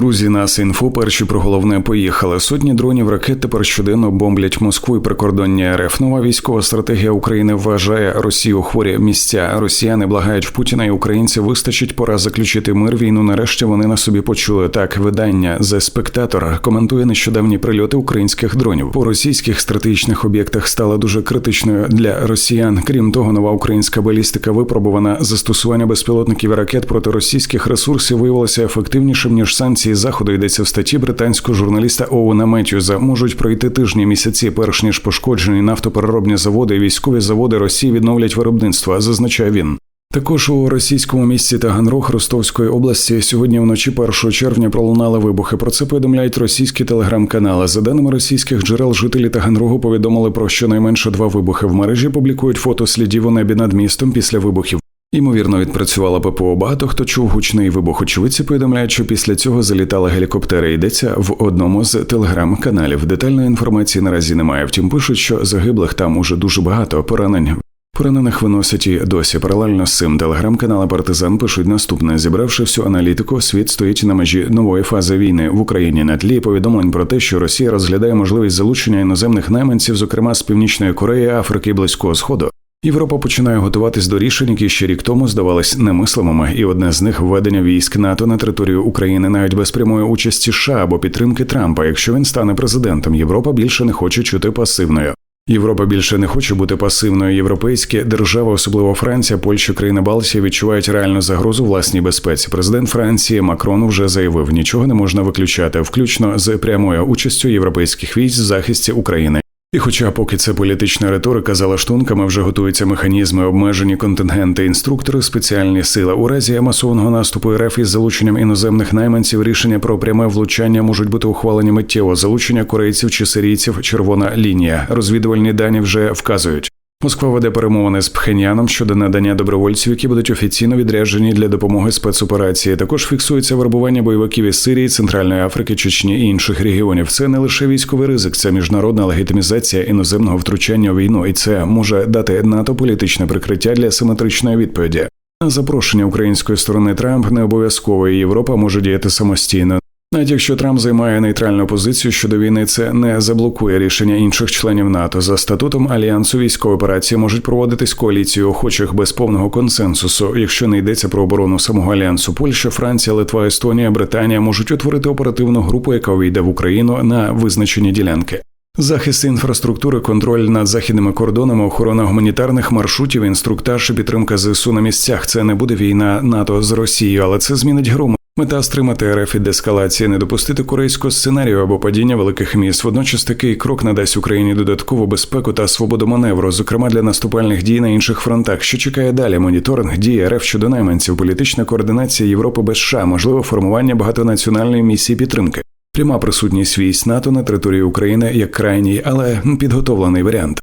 Друзі, нас інфо перші про головне поїхали. Сотні дронів ракет тепер щоденно бомблять Москву і прикордоння РФ. Нова військова стратегія України вважає Росію хворі місця. Росіяни благають в Путіна і українців вистачить пора заключити мир. Війну нарешті вони на собі почули. Так видання The Spectator коментує нещодавні прильоти українських дронів. По російських стратегічних об'єктах стала дуже критичною для росіян. Крім того, нова українська балістика випробувана застосування безпілотників і ракет проти російських ресурсів виявилося ефективнішим ніж санкції санкції заходу йдеться в статті британського журналіста Оуна Меттюза. Можуть пройти тижні місяці, перш ніж пошкоджені нафтопереробні заводи і військові заводи Росії відновлять виробництво, зазначає він. Також у російському місті Таганрог Ростовської області сьогодні вночі 1 червня пролунали вибухи. Про це повідомляють російські телеграм-канали. За даними російських джерел, жителі Таганрогу повідомили про щонайменше два вибухи. В мережі публікують фото слідів у небі над містом після вибухів. Ймовірно, відпрацювала ППО. Багато хто чув гучний вибух. Очевидці повідомляють, що після цього залітали гелікоптери. Йдеться в одному з телеграм-каналів. Детальної інформації наразі немає. Втім, пишуть, що загиблих там уже дуже багато поранень. Поранених виносять і досі. Паралельно з цим телеграм-канали Партизан пишуть наступне: зібравши всю аналітику, світ стоїть на межі нової фази війни в Україні на тлі повідомлень про те, що Росія розглядає можливість залучення іноземних найманців, зокрема з північної Кореї, Африки і Близького Сходу. Європа починає готуватись до рішень, які ще рік тому здавались немислимими, і одне з них введення військ НАТО на територію України навіть без прямої участі США або підтримки Трампа. Якщо він стане президентом, Європа більше не хоче чути пасивною. Європа більше не хоче бути пасивною. Європейські держави, особливо Франція, Польща, країни Балтії, відчувають реальну загрозу власній безпеці. Президент Франції Макрон вже заявив, нічого не можна виключати, включно з прямою участю європейських військ в захисті України. І, хоча поки це політична риторика за лаштунками, вже готуються механізми, обмежені контингенти, інструктори, спеціальні сили у разі масового наступу РФ із залученням іноземних найманців, рішення про пряме влучання можуть бути ухвалені миттєво. Залучення корейців чи сирійців червона лінія. Розвідувальні дані вже вказують. Москва веде перемовини з Пхеньяном щодо надання добровольців, які будуть офіційно відряджені для допомоги спецоперації. Також фіксується вербування бойовиків із Сирії, Центральної Африки, Чечні і інших регіонів. Це не лише військовий ризик, це міжнародна легітимізація іноземного втручання у війну, і це може дати НАТО політичне прикриття для симетричної відповіді. На запрошення української сторони Трамп не обов'язково і Європа може діяти самостійно. Навіть якщо Трамп займає нейтральну позицію щодо війни, це не заблокує рішення інших членів НАТО. За статутом альянсу військові операції можуть проводитись коаліцією охочих без повного консенсусу. Якщо не йдеться про оборону самого альянсу, Польща, Франція, Литва, Естонія, Британія можуть утворити оперативну групу, яка увійде в Україну на визначені ділянки. Захист інфраструктури, контроль над західними кордонами, охорона гуманітарних маршрутів, інструктаж і підтримка ЗСУ на місцях. Це не буде війна НАТО з Росією, але це змінить гру. Мета стримати РФ від ескалації, не допустити корейського сценарію або падіння великих міст. Водночас такий крок надасть Україні додаткову безпеку та свободу маневру, зокрема для наступальних дій на інших фронтах. Що чекає далі? Моніторинг дії РФ щодо найманців, політична координація Європи без США, можливо, формування багатонаціональної місії підтримки, пряма присутність військ НАТО на території України як крайній, але підготовлений варіант.